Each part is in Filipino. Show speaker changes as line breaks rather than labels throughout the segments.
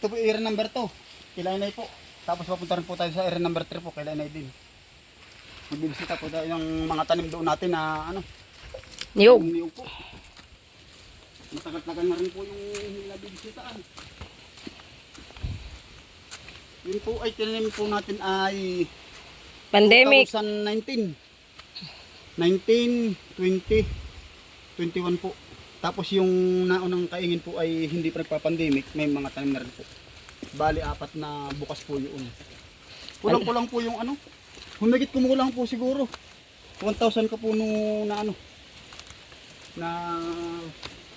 Ito po area number 2. Kailanay po. Tapos papunta rin po tayo sa area number 3 po. Kailanay din. Magbibisita po tayo ng mga tanim doon natin na ano.
Niyog.
yung niyog po. Matagal-tagal na rin po yung nabibisitaan. Yun po ay tinanim po natin ay
Pandemic.
2019. 19, 20, 21 po. Tapos yung naunang kaingin po ay hindi pa nagpa-pandemic, may mga tanim na rin po. Bali, apat na bukas po yun. Kulang-kulang po yung ano. Humigit kumulang po siguro. 1,000 ka po nung na ano. Na...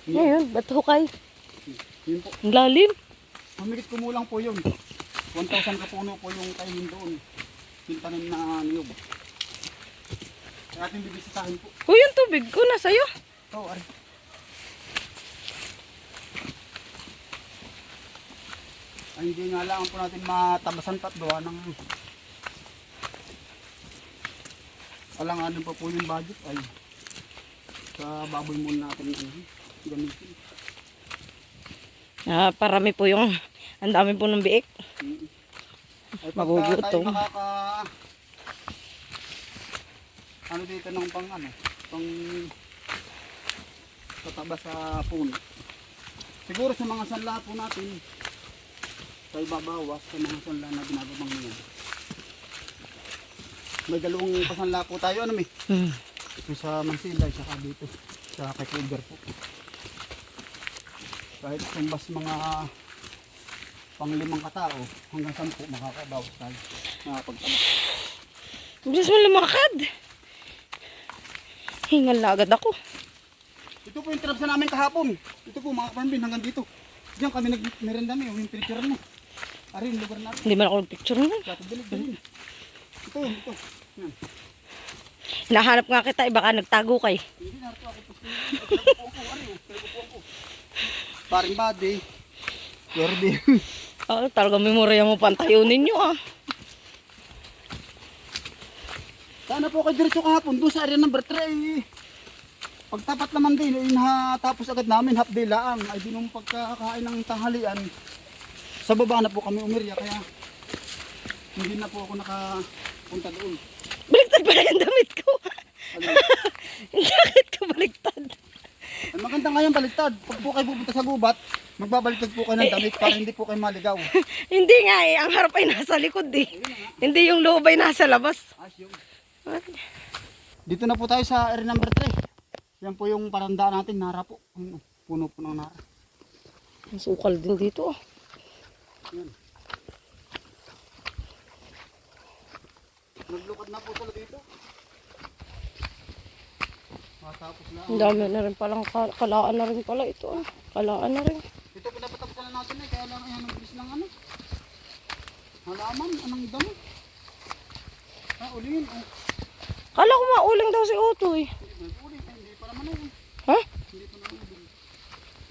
Ngayon, ba't hukay?
Yun po.
Ang lalim.
Humigit kumulang po yun. 1,000 ka puno po yung kaingin doon. Yung tanim na niyog. Ating bibisitahin po.
Uy, yung tubig ko na sa'yo.
Oh, ari. Ay, hindi nga lang po natin matabasan pa at gawa ng alanganin pa po yung budget ay sa baboy muna natin ano, gamitin.
Ah, parami po yung, ang dami po ng biik.
Mm. Ay, pagka
Magugutom.
tayo makaka ano dito ng pang ano, pang tataba sa puno. Siguro sa mga sanla po natin, tayo babawas sa mga sanla na binababang niyan. May dalawang pasanla po tayo, ano may?
Hmm.
Yung sa Mansila, saka dito, sa kay Cougar po. Kahit kung bas mga panglimang katao, hanggang sampu makakabawas tayo. Makakapagtaba.
Bilis mo lumakad. Hingal na agad ako.
Ito po yung trapsa namin kahapon. Ito po mga kapambin hanggang dito. Diyan kami nag-merenda mo, yung pinicture mo. Ari, yung lugar natin.
Hindi man ako picture
dilig, dilig. Ito, ito.
Hinahanap nga kita, eh, baka nagtago kay.
Hindi na ako oh. Paring body. Yordi.
Oh, talaga memorya mo pantayo ninyo ah.
Sana po kayo diretso kahapon doon sa area number 3. Pagtapat naman din, eh, natapos agad namin, half day lang. Ay di nung pagkakain ng tanghalian, sa baba na po kami umirya, kaya hindi na po ako nakapunta doon.
Baliktad pala yung damit ko.
Ano,
Bakit ka baliktad?
ay maganda nga yung baliktad. Pag po kayo pupunta sa gubat, magbabaliktad po kayo ng damit para hindi po kayo maligaw.
Hindi nga eh, ang harap ay nasa likod eh. Hindi yung loob ay nasa labas.
Dito na po tayo sa area number 3. Yan po yung parandaan natin, nara po. Oh, Puno po ng nara.
Ang sukal din dito ah.
Yan. Naglukad na po sila dito. Matapos na.
Ang dami na rin palang ka- kalaan na rin pala ito ah. Kalaan na rin.
Ito pinapatapusan na natin eh. Kaya lang ayan ang bilis ng ano. Halaman, anong damo. Ah, ulingin. Oh.
Kala ko mauling daw si Utoy.
Hindi ba uling? Hindi pa naman uling.
Ha?
Hindi pa naman uling.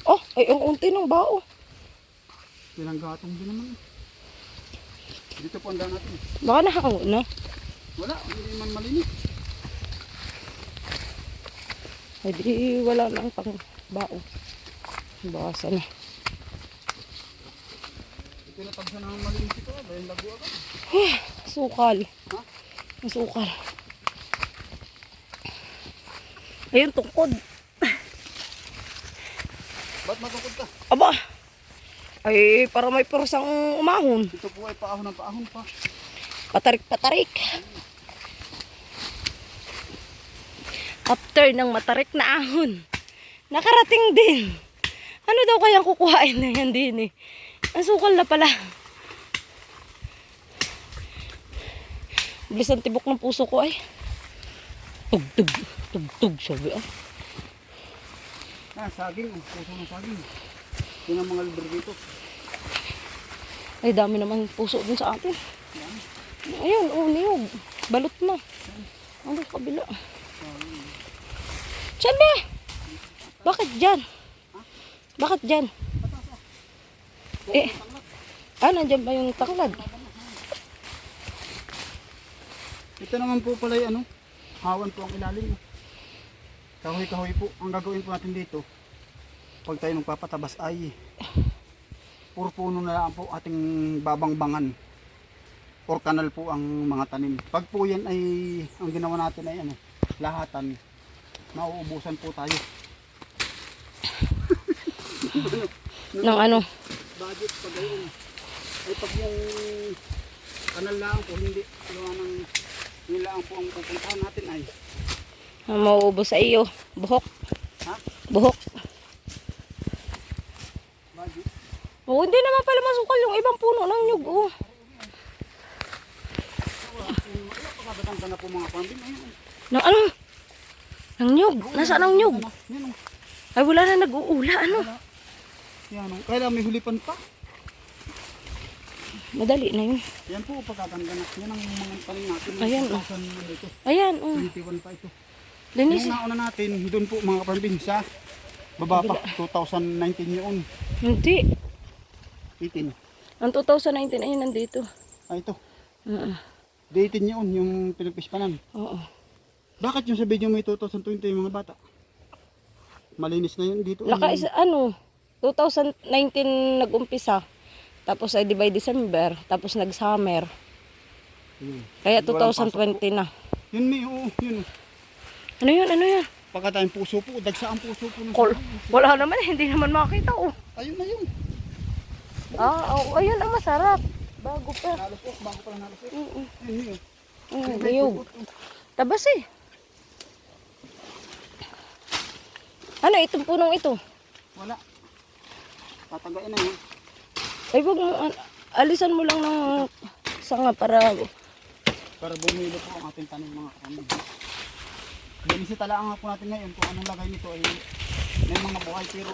Oh, ay ang unti ng bao.
Pinanggatong din naman. Dito po ang daan natin.
Baka nahango na.
Wala, hindi man malinis.
Ay di wala lang pang bao. Basa na.
Ito na tagsa ng malinis ito. Dahil lago agad.
Sukal.
Ha?
Ang sukal. Ayun, tungkod.
Ba't matungkod ka?
Aba! Ay, para may persang umahon.
Ito po ay paahon ng paahon pa.
Patarik-patarik. After ng matarik na ahon, nakarating din. Ano daw kayang kukuhain na yan din eh? Ang sukal na pala. Bilis ang tibok ng puso ko ay. Tug, tug, tug, tug, sabi ah.
Ah, saging. Puso ng saging. Yun ang mga libre dito.
Ay, dami naman puso dun sa atin.
Yan.
Ayun, oh, niyog. Balot na. Ano, kabila. Diyan ba? Bakit dyan? Bakit dyan? Eh, ah, nandyan ba yung tanglad?
Ito naman po pala yung ano, hawan po ang ilalim. Kahoy-kahoy po. Ang gagawin po natin dito, pag tayo magpapatabas ay puro puno na lang po ating babangbangan or kanal po ang mga tanim. Pag po yan ay ang ginawa natin ay ano, lahatan, mauubusan po tayo.
Ng ano?
Budget pag ayun. Ay pag yung kanal lang po, hindi gawa ng yun lang po ang pupuntahan natin ay
Mauubos sa iyo. Buhok.
ha?
Buhok.
Budget.
Oh, hindi naman pala masukal yung ibang puno ng nyug. Oh.
Pagkaganda na po mga pambin.
Ng ano? Ng nyug. Nasaan ang nyug? Ay, wala na nag-uula. Ano?
Yan. Kaya may hulipan pa.
Madali na yun.
Yan po pagkaganda na. Yan ang mga tanim natin.
Ayan, oh.
2000 ito.
Ayan, oh.
21 pa ito.
Linis.
Yung nauna natin, doon po mga kapambin sa baba pa. 2019 yun.
Hindi.
18.
Ang 2019 ayun nandito.
Ah ito.
Oo.
18 yun yung pinagpispanan.
Oo.
Bakit yung sa video may 2020 yung mga bata? Malinis na yun dito.
Laka isa, ano, 2019 nag-umpisa. Tapos ay di by December. Tapos nag-summer.
Ayun.
Kaya
Walang pasok
2020 na.
Yun may, oo, yun.
Ano yun? Ano yun?
Pagka tayong puso po, dagsa ang puso po. ng
Kol. Wala naman. eh, Hindi naman makita. Oh.
Ayun na yun.
Ah, oh, ayun ang masarap. Bago pa.
Nalusok, bago pa lang nalusok.
Mm,
yun.
mm, niyog. Tabas eh. Ano itong punong ito?
Wala. Tatagain na yun.
Ay, wag mo, an- alisan mo lang ng sanga para
Para bumilo po ang ating tanim mga kami. Binisita lang po natin ngayon kung anong lagay nito ay may mga buhay pero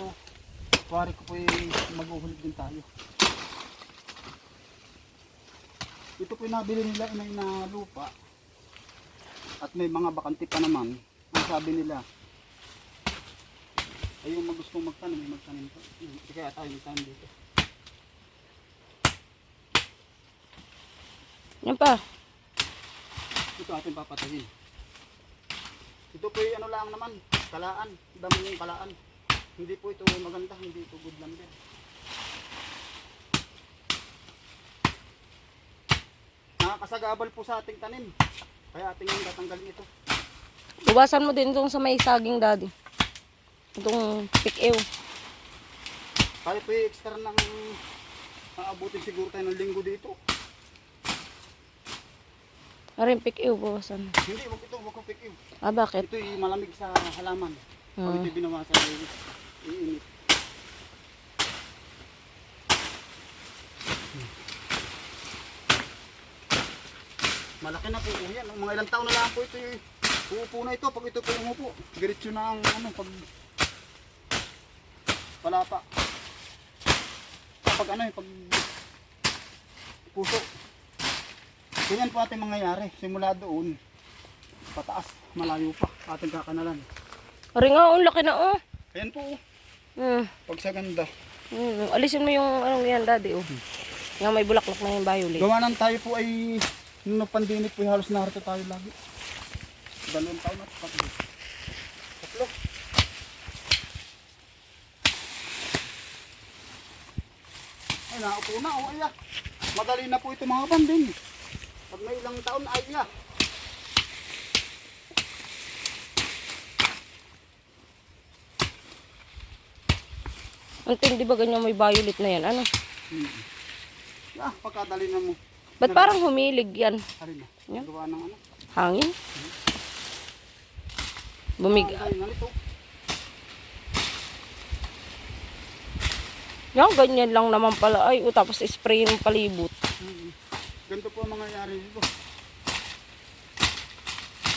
kuwari ko po ay maghuhulog din tayo. Ito po yung nabili nila inay na lupa at may mga bakante pa naman. Ang sabi nila ay yung mag gustong magtanim, magtanim po. Hindi kaya tayo magtanim dito.
yan pa.
Ito ating papatayin. Ito po yung ano lang naman, kalaan, damo yung kalaan. Hindi po ito maganda, hindi ito good lumber. Nakakasagabal po sa ating tanim. Kaya ating yung tatanggalin ito.
Buwasan mo din itong sa may saging daddy. Itong pick-ew.
Kaya po yung extra ng aabutin siguro tayo ng linggo dito.
Ano yung pick-ew, buwasan.
Hindi, wag ito, wag ko pick you.
Ah, bakit?
Ito yung malamig sa halaman. Pag
Hmm.
ito binawasan iinit. Malaki na po po yan. Mga ilang taon na lang po ito yung uupo na ito. Pag ito po umupo, diretso na ang ano, pag palapa. Pag ano eh, pag puso. Ganyan po ating mangyayari. Simula doon, pataas, malayo pa, ating kakanalan.
Ari nga, ang laki na oh.
Ayan po, oh.
Hmm.
pag sa ganda.
Hmm. Alisin mo yung anong yan daddy oh. Nga may bulaklak na yung violet.
Gawa nang tayo po ay, nung pandemic po, halos narito tayo lagi. Dalawang taon na, tatlo. Tatlo. Ay, naupo na, oh, ay, ah. Madali na po ito mga banding. Pag may ilang taon, ay, ah.
Ang tindi ba ganyan may violet na yan? Ano?
Hmm. Ah, pagkadali na mo.
Ba't parang humilig yan?
Halin na.
Yan.
Gawa ng ano.
Hangin? Bumig.
Ay, nalito.
Yan, ganyan lang naman pala. Ay, oh, tapos spray ng palibot.
Hmm. Ganito po ang mangyayari dito.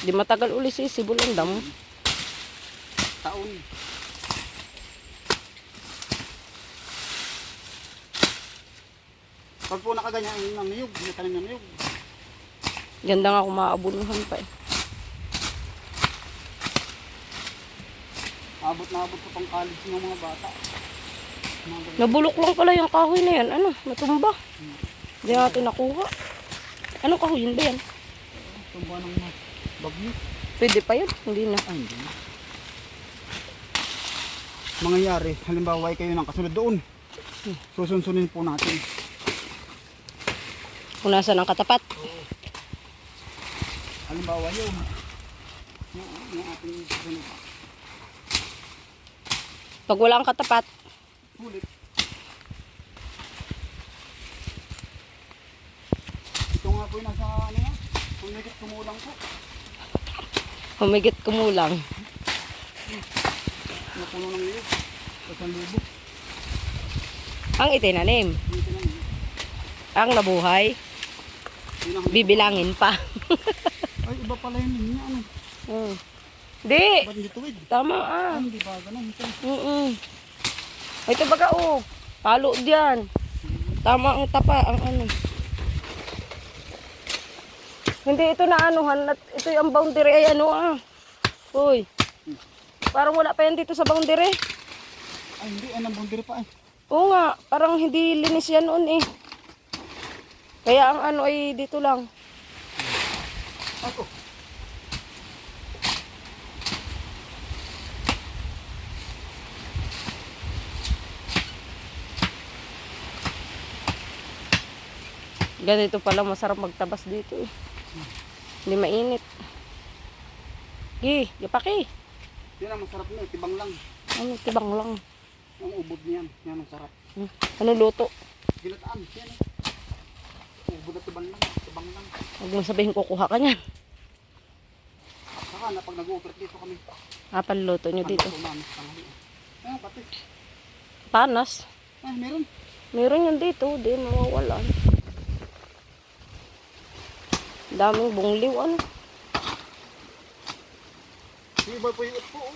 Di matagal uli si Sibul ang damo.
Taon. Pag po nakaganyan ng niyog, may tanim ng niyog.
Ganda nga kung maabunuhan pa eh.
Abot na abot sa pang college ng mga bata. Mga.
Nabulok lang pala yung kahoy na yan. Ano? Natumba. Hindi natin nakuha. Anong kahoy yun ba yan?
Tumba ng bagyo.
Pwede pa yun. Hindi na.
Ay, hindi. Mangyayari, halimbawa ay kayo ng kasunod doon. Susunsunin po natin.
Kung nasa ng katapat.
Halimbawa yun. Yung, yung ating susunod.
Pag wala ang katapat,
Sulit. Ito nga po yung nasa ano yan. Pumigit kumulang po.
humigit kumulang.
Napuno ng liyo. Isang libo.
Ang itinanim. Ang nabuhay, bibilangin pa.
Ay, iba pala yun. Yun ano.
Hmm. Di,
Ba't hindi tuwid?
tama ah.
Hindi ba ganun? Ito.
Mm Ito baga oh, palo diyan. Tama ang tapa, ang ano. Hindi ito na anuhan, at ito yung boundary ay ano ah. Hoy. Parang wala pa yan dito sa boundary.
Ay, hindi. Ay, nambundiri pa eh.
Oo nga, parang hindi linis yan noon eh. Kaya ang ano ay dito lang.
Ako.
Ganito pala masarap magtabas dito eh. Hindi mainit. Gi, gipaki.
Yan ang masarap na. Tibang lang.
Ano, tibang lang.
Ang ubod niyan. Yan ang sarap.
Hmm. Ano luto?
Ginataan. Yan eh. Ubod at tibang lang. Tibang lang.
Huwag mo sabihin kukuha ka niyan.
Saka na pag nag-operate dito kami.
Ah, panluto nyo dito.
Ano, mami, tanghali. Ayan, pati.
Panas.
Ay, meron.
Meron yan dito. Di mawawalan. Daming bungliw ano.
Iba po yung po. Oh.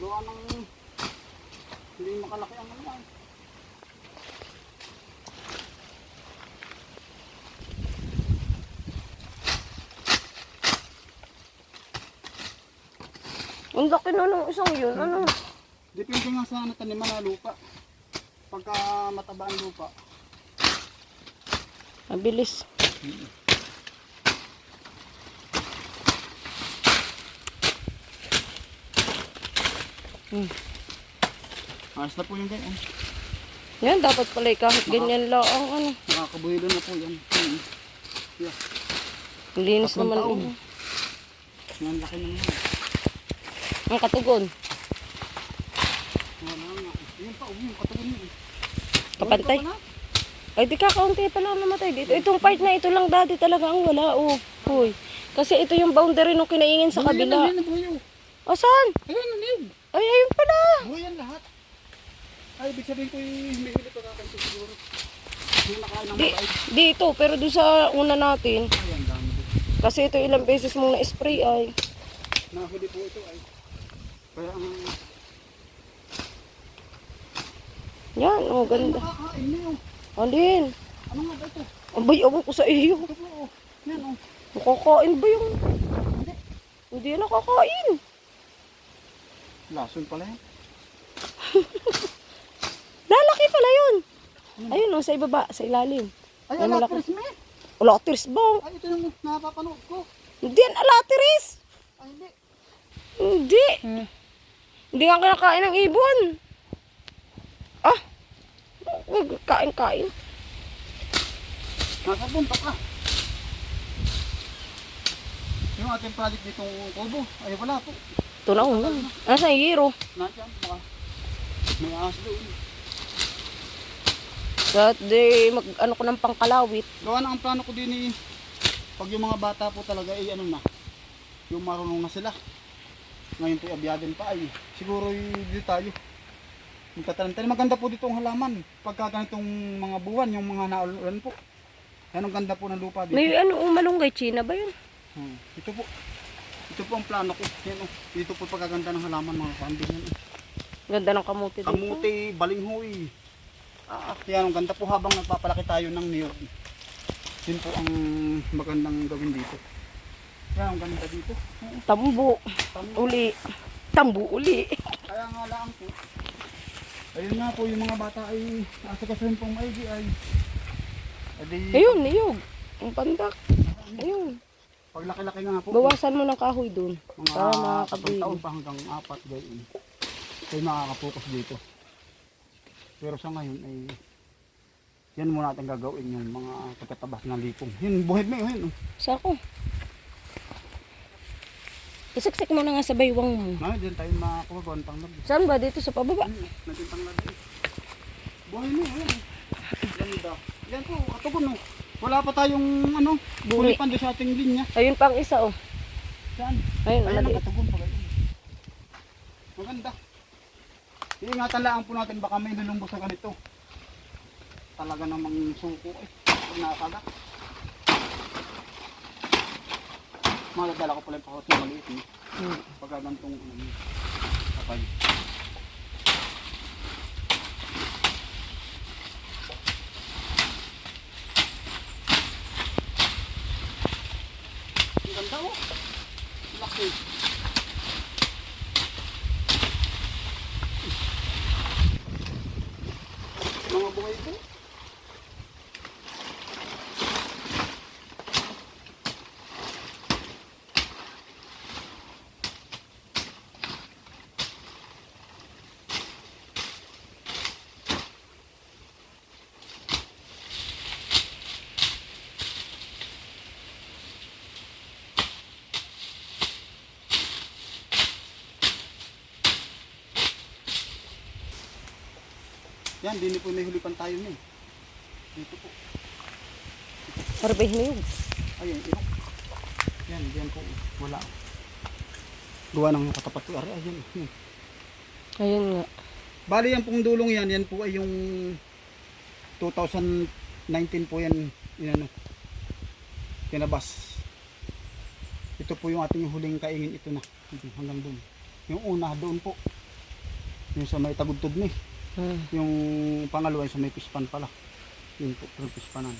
Gawa ng hindi makalaki ang ano.
Ang laki na nung isang yun. Ano?
Depende nga sa ano, taniman na lupa. Pagka mataba ang lupa,
Mabilis.
ayos na po yung ganyan.
Yan, dapat pala kahit ganyan lang ang ano.
Nakakabuhilo na po yan. Hmm. Yeah.
Ang linis
Tatlong
naman.
taon. Yan, laki na niya. eh.
Kapantay. Ay, di kakaunti pa lang namatay dito. Itong part na ito lang dati talaga ang wala. Oh, hoy. Kasi ito yung boundary nung kinaingin sa
pala.
kabila.
Oh.
Asan?
Ayan, ayan.
Ay, ayun pala.
Yan lahat. Ay, ibig sabihin ko yung humihili pa kakanto siguro.
Di, dito, pero doon sa una natin. Kasi ito ilang beses mong na-spray ay.
Nahuli po ito ay. Ang...
Yan, oh, ganda. Andin.
Ano nga ba ito?
Abay, awan ko sa iyo.
Yan, oh.
Nakakain ba yung...
Hindi.
Hindi nakakain.
Lason pala yan.
Lalaki pala yun. Ayun, oh, sa ibaba, sa ilalim.
Ay,
Ay,
alatris me.
Alatiris ba?
Ay, ito yung napapanood ko.
Hindi yan alatiris.
Ay, hindi.
Hindi.
Hmm.
Hindi nga kinakain ng ibon. Ah. Huwag kain-kain.
Nasa punta ka. Yung ating project ditong kubo. Ay, wala po.
Ito na una. Nasa hero.
Nandiyan, baka. May ahas doon.
At di mag ano ko ng pangkalawit.
Gawa na ang plano ko din eh. Pag yung mga bata po talaga ay ano na. Yung marunong na sila. Ngayon po abyagan pa ay. Siguro dito tayo. Yung tatanim. Maganda po dito ang halaman. Pagka ganitong mga buwan, yung mga naulan po. Yan ang ganda po ng lupa dito.
May ano, umalunggay, China ba yun?
Hmm. Ito po. Ito po ang plano ko. Yan, oh. Dito po pagkaganda ng halaman mga kambing. Yan, oh.
Ganda ng kamuti dito.
Kamuti, balinghoy. Ah, yan ang ganda po habang nagpapalaki tayo ng niyog. Yun po ang magandang gawin dito. Yan ang ganda dito.
Tambo.
tama.
Uli. Tambo uli.
Kaya nga lang po. Ayun nga po yung mga bata ay asakasin pong maigi ay. Adi,
Ayun, niyog. Ang pandak. Ayun.
Pag laki-laki nga po.
Bawasan mo ng kahoy dun.
mga
para makakabili.
taon pa hanggang apat gayon. Kayo makakapokus dito. Pero sa ngayon ay yan muna natin gagawin yung mga pagkatabas ng likong. Yun, buhid mo yun. oh.
Sako. Isiksik mo na nga sa baywang mo.
Na, diyan tayo makakuha ko ang tanglad.
Saan ba? Dito sa pababa?
Ano, natin tanglad eh. Buhay mo, yan. Ganda. Yan po, katugon oh. Wala pa tayong ano,
Buri.
kulipan doon sa ating linya.
Ayun pang isa oh.
Saan?
Ayun,
Ayan ang katugon pa ganyan. Maganda. Iingatan lang po natin baka may lulumbos na ganito. Talaga namang suko eh. Pag nakagat. Maladala ko pala yung pakot na maliit eh.
Hmm.
Pagka gantong ano, kapay. Ang ganda oh. Laki. Mga buhay ko. Yan, din po may hulipan tayo na. Dito po.
Harbay niyog.
Ayun, ito. Yan, diyan po. Wala. Gawa ng katapat ko. Ari, ayun. Yan.
Ayun nga.
Bali yan pong dulong yan, yan po ay yung 2019 po yan, yan ano, kinabas. Ito po yung ating huling kaingin, ito na, hanggang doon. Yung una doon po, yung sa may tagudtod ni,
Hmm.
yung pangalawa yung sa may pispan pala. Yung pispanan.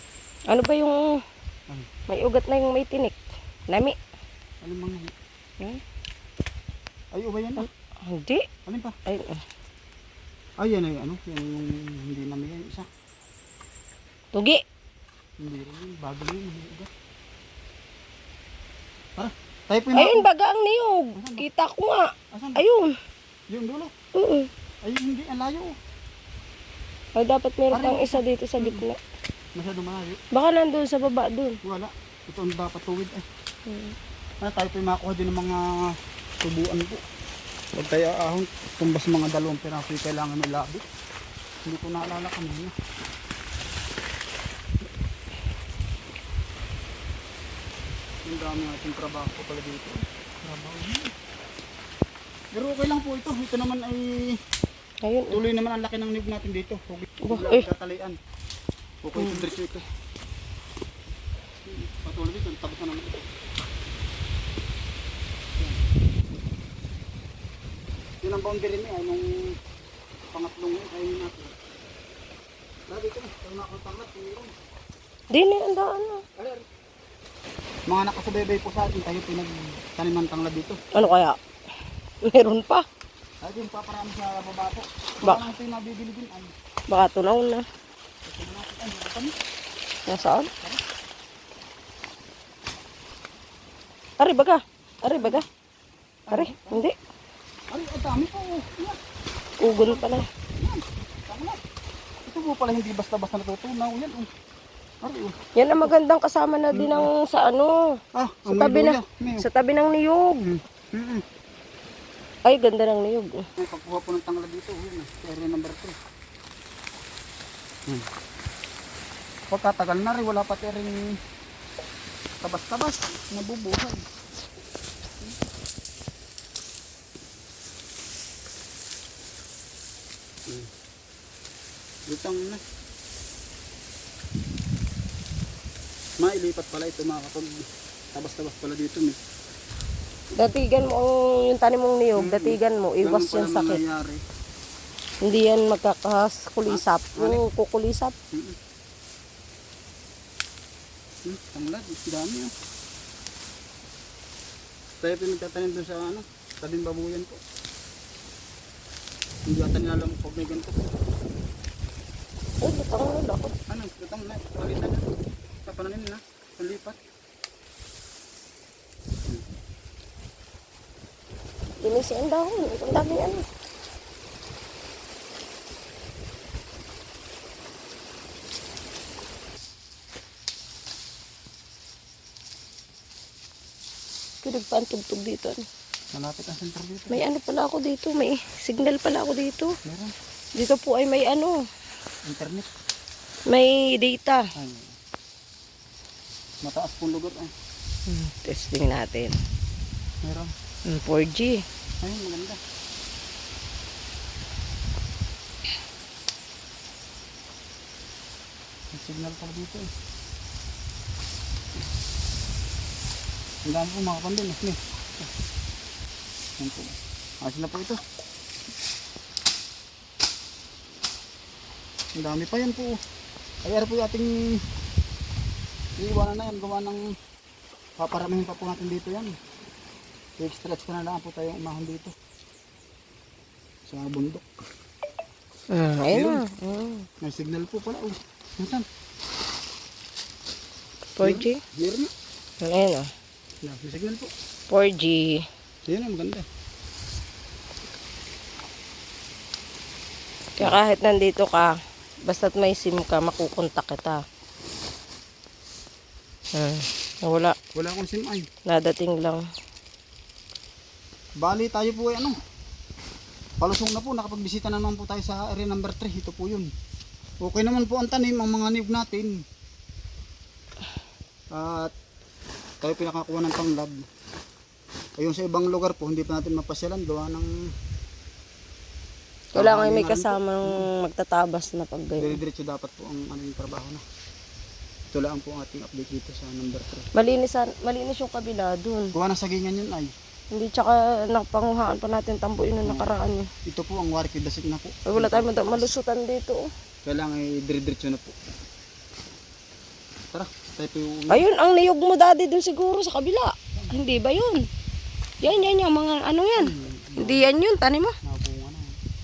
Ano ba yung
Ano?
may ugat na yung may tinik? Nami?
Bang yan?
Hmm?
Ay, uba yan ah.
Hindi.
Alin pa?
Ayun. oh.
Ay, yan ay ano, yung hindi namin yan isa.
Tugi.
Hindi rin bago yun, hindi ugat. Tara, tayo po yung
Ayun, baga ang niyog. Kita ko nga.
Asan?
Ayun.
Yung dulo.
Oo.
Ay, hindi, ang layo.
Ay, dapat meron pang isa dito sa gitna.
Masyado malayo.
Baka nandun sa baba dun.
Wala. Ito ang dapat tuwid. Ay,
Hmm.
ano, tayo po yung makakuha din ng mga tubuan po. Pag tayo ahon, tumbas mga dalawang piraso yung kailangan may labit. Hindi ko naalala kanina. Ang dami natin trabaho po pala dito. Trabaho. Pero okay lang po ito. Ito naman ay
Ayun. oh.
Tuloy naman ang laki ng niyog natin dito. Huwag huwag
eh.
tatalian. Okay, mm. diretso ito. Patuloy dito, tapos na naman ito. Yun ang boundary niya, ay nung pangatlong ay natin. Lagi ito, kung nakatanglat, mayroon.
Di na ang daan na.
Mga nakasabebay po sa atin, tayo pinagtanim ng tanglad dito.
Ano kaya? Meron pa.
Ay, yung paparami sa baba po.
Ba-
Baka ito yung nabibili din. Ay,
Baka tunaw na. Nasaan? Ari baga. Ari baga. Ari, hindi.
Ay, ang dami po. oh.
Ugon pala.
Ito po pala hindi basta-basta natutunaw. Yan. Oh. Ari, oh.
Yan ang magandang kasama na din ng sa ano.
Ah,
Sa tabi na- Sa tabi ng niyog.
Mm. Mm-mm.
Ay, ganda ng niyog.
May pagkuha po ng tanglad dito. Yan, ah. area number 3. Hmm. Pagkatagal na rin, wala pa rin tabas-tabas. Nabubuhay. Hmm. Lutang na. Mailipat pala ito mga kapag tabas-tabas pala dito. May.
Datigan mo ang- yung tanim mong niyog. Datigan mo. Iwas
Ganun
yung sakit. Hindi yan magkakakulisap. Yung kukulisap.
Mm-mm. Hmm, tanglad, dami oh. Tayo pinagtatanim doon sa ano, tabing babuyan po. Hindi ata nila alam pag may ganito.
Ay, butang na lang.
Ano, lutang na, palitan na. Kapananim na, panlipat.
Dinisi ang dahon. Ang daming ano. Pinagpaan tugtog dito. Ano?
Malapit ang center dito.
May ano pala ako dito. May signal pala ako dito.
Meron.
Dito po ay may ano.
Internet.
May data.
Ay. Mataas pong lugar. Eh.
Hmm, testing natin.
Meron.
Hmm, 4G.
Ayun, maganda. May signal pala dito eh. Ang dami po mga pandin. Eh. Yan po. Ito. Ang dami pa yan po. Ay, ano po yung ating iiwanan na yan. Gawa ng paparamihin pa po natin dito yan. I-stretch ko na lang po tayo umahon dito. Sa bundok.
Hmm, ayun na. Hmm,
May signal po pala. Oh. Nasaan?
4G.
Meron na.
Ayun o.
Yeah, may signal po.
4G.
Yan ang maganda.
Kaya kahit nandito ka, basta't may SIM ka, makukontak kita. Hmm, wala.
Wala akong sim ay.
Nadating lang.
Bali tayo po ay ano. Palusong na po. Nakapagbisita na naman po tayo sa area number 3. Ito po yun. Okay naman po ang tanim. Ang mga niyog natin. At tayo pinakakuha ng panglab. Ayun sa ibang lugar po, hindi pa natin mapasyalan. Gawa ng
Wala nga may
Ano
kasamang magtatabas na pag ganyan.
dire-diretso dapat po ang aming trabaho na. Ito lang po ang ating update dito sa number 3.
Malinis, malinis yung kabila dun.
Kuha ng sagingan yun ay.
Hindi tsaka napanguhaan pa natin tambuin nung nakaraan eh.
Ito po ang warik dasik na po.
Ay, wala tayong malusutan dito. oh.
Kailangan ay dire-diretso na po. Tara, tayo po yung
Ayun, ang niyog mo daddy dun siguro sa kabila. Hindi ba yun? Yan, yan, yan, mga ano yan. Hindi yan yun, tanim mo.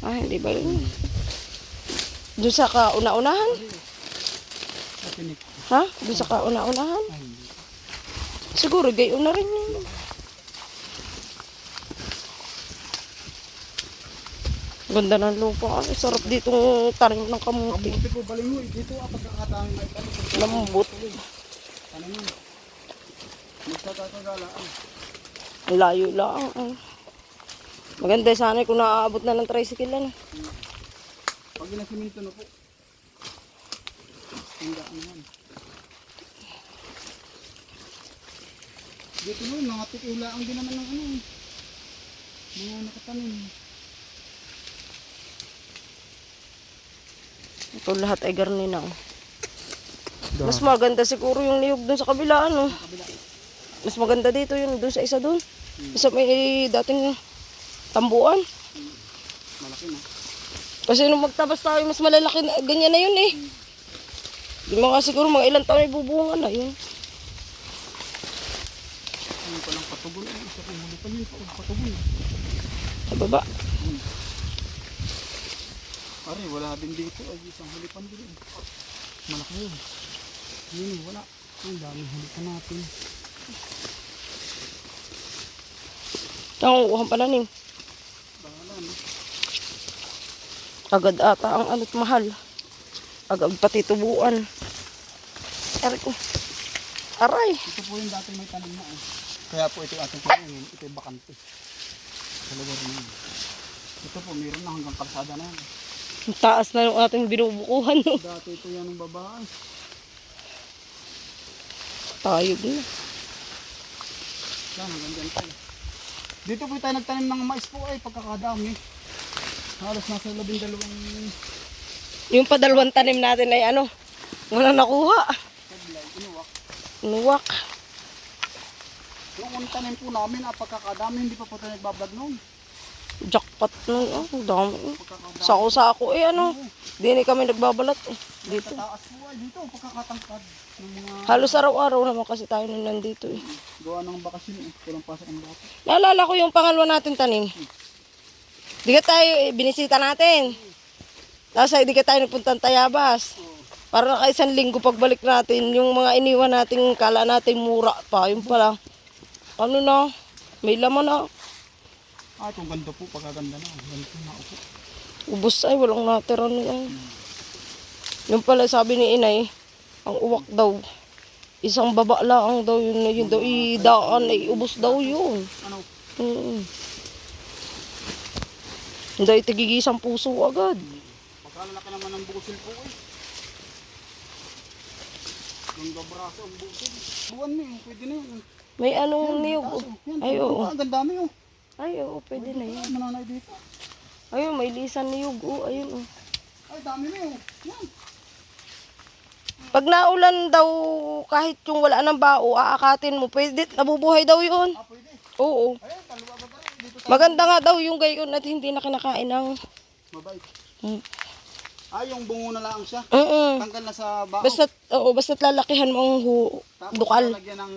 Ah, hindi ba yun? Doon sa kauna-unahan? Ha? Doon sa kauna-unahan? Siguro, gayon na rin yun. Ganda ng lupa. Ang sarap dito tanim ng kamuti.
Kamuti po, balingoy. Dito ah, pagkakataon may tanim.
Lambot.
Ano yun? Magkakagalaan.
Ang Layo lang. ah. Maganda sana kung naaabot na ng tricycle ano.
Pag ginasiminto na po. Handa ano yan. Dito nun, mga titilaan din naman ng ano. eh. Mga nakatanim.
Ito lahat ay garnina. oh. Mas maganda siguro yung niyog dun sa kabila ano. Mas maganda dito yun dun sa isa dun. Isa may dating tambuan.
Malaki na.
Kasi nung magtabas tayo, mas malalaki na, ganyan na yun eh. Di mga siguro mga ilang taon ay bubunga na yun.
Yung palang patugon. eh. Isa kong huli pa pa- Patugon.
Sa baba.
Pare, wala din dito. Ay, isang hulipan din. Malaki yun. Yun, wala. Ang daming hulipan natin.
Ang kukuha pala ning. Agad ata ang ano't mahal. Agad pati tubuan. Aray ko. Aray.
Ito po yung dati may tanim na eh. Kaya po ito yung ating pangingin. Ito yung bakante. Sa lugar na yun. Ito po, meron na hanggang kalsada na yan.
Ang taas na yung ating binubukuhan. No?
Dati ito yan ng babae.
Tayog na.
Yan, hanggang dyan tayo. Dito po tayo nagtanim ng mais po ay pagkakadami. Halos nasa labing dalawang
Yung padalawang tanim natin ay ano, wala nakuha.
taglay, inuwak.
Nuwak.
Yung unang tanim po namin, pagkakadami, hindi pa po tayo nagbablog noon.
Jackpot nun. Oh, dami.
Pagkakadami.
Sako-sako eh ano. Di na kami nagbabalat eh.
Dito. Dito, pagkakatangkad
Halos araw-araw naman kasi tayo nung nandito eh.
gawa ng bakasyon eh. Walang pasok ang bata.
Naalala ko yung pangalawa natin tanim. Di ka tayo, eh, binisita natin. Tapos di ka tayo nagpuntang Tayabas. Para naka isang linggo pagbalik natin, yung mga iniwan natin, kala natin mura pa. Yung pala, ano na, may laman na.
Ah, itong ganda po, pagkaganda na. Ganito na upo.
Ubus ay, walang natira na yan. Yung pala sabi ni inay, ang uwak daw. Isang baba lang daw yun, yun daw idaan, ay ubos daw yun.
Ano?
Mm. Hindi, tigigisang puso agad.
Pagkalalaki naman ng busil po eh. Yung gabraso ang busil. Buwan mo eh, pwede na yun.
May anong niyog. Oh.
oh.
Ay, oo.
Ang ganda dami oh.
Ay, oo, pwede na yan.
Mananay dito.
Ayun, may lisan niyog. Oh, ayun, oh.
Ay, dami na oh. Yan.
Pag naulan daw, kahit yung wala ng bao, aakatin mo, pwede, nabubuhay daw yun.
Ah, pwede.
Oo.
Ayun, kaluwa ka rin. Dito
Maganda nga daw yung gayon at hindi na kinakain ng...
mabait.
Mm.
Ah, yung bungo na lang siya.
Mm
Tanggal na sa bao.
Basta, oo, basta lalakihan mo ang hu-
Tapos
dukal.
lalagyan ng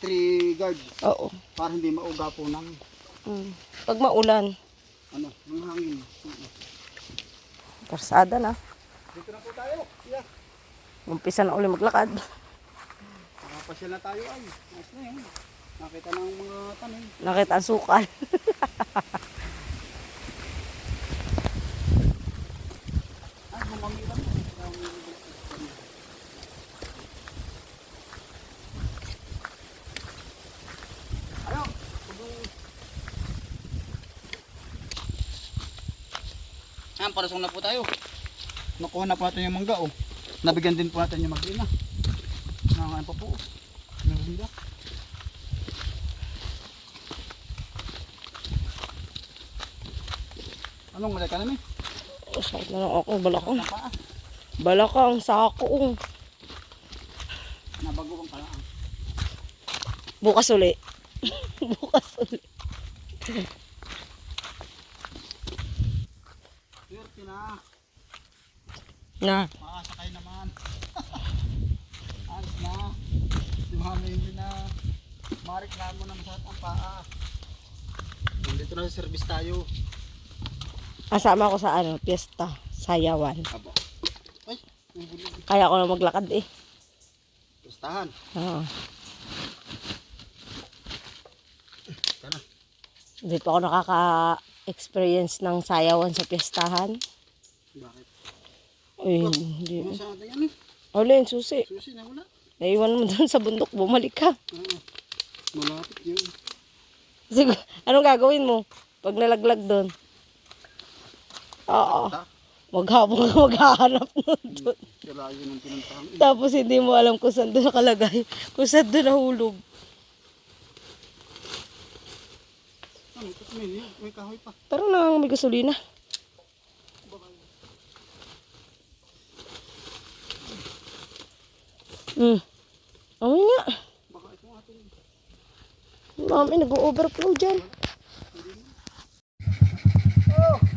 tree guard
Oo.
para hindi mauga po ng
Mm. Pag maulan,
ano, ng hangin.
Karsada na.
Dito na po tayo. Yeah.
Umpisa na uli maglakad.
Nakapasyal na tayo ay. Nice na yun. Nakita ng mga tanim.
Nakita ang sukal.
Ay, bumami lang. Ayaw. Ah, parasong na po tayo. Nakuha na po natin yung mangga, oh. Nabigyan din po natin yung maglina. Nakakain pa po. oh. Ba? Anong malay ka namin?
Oh, sakit na lang ako. Balakang.
Napaa.
Balakang, sako.
Nabago ang kalaan.
Bukas uli. Bukas uli.
Swerte na.
Na.
Makasakay naman. Ayos na. Si mami hindi na mareklamo na masakit ang paa. Nandito na sa service tayo.
Kasama ako sa ano, piyesta. Sayawan.
Abo. Ay.
Kaya ako na maglakad eh.
Pustahan.
Oo.
Tara.
Hindi pa ako nakaka-experience ng sayawan sa piyestahan.
Bakit?
Uy, hindi.
Ano sa atin yan eh?
Olin, susi.
Susi na wala.
Naiwan mo doon sa bundok, bumalik ka.
Oo. Malapit yun.
Siguro, anong gagawin mo? Pag nalaglag doon? Oo. Maghabong ka maghahanap nun doon.
Sira yun ang pinuntahan. eh.
Tapos hindi mo alam kung saan doon nakalagay. Kung saan doon nahulog.
Ano? May, may kahoy pa.
Parang nang may gasolina. Hmm. Amoy nga.
Ang
dami, nag-overflow dyan. Oh!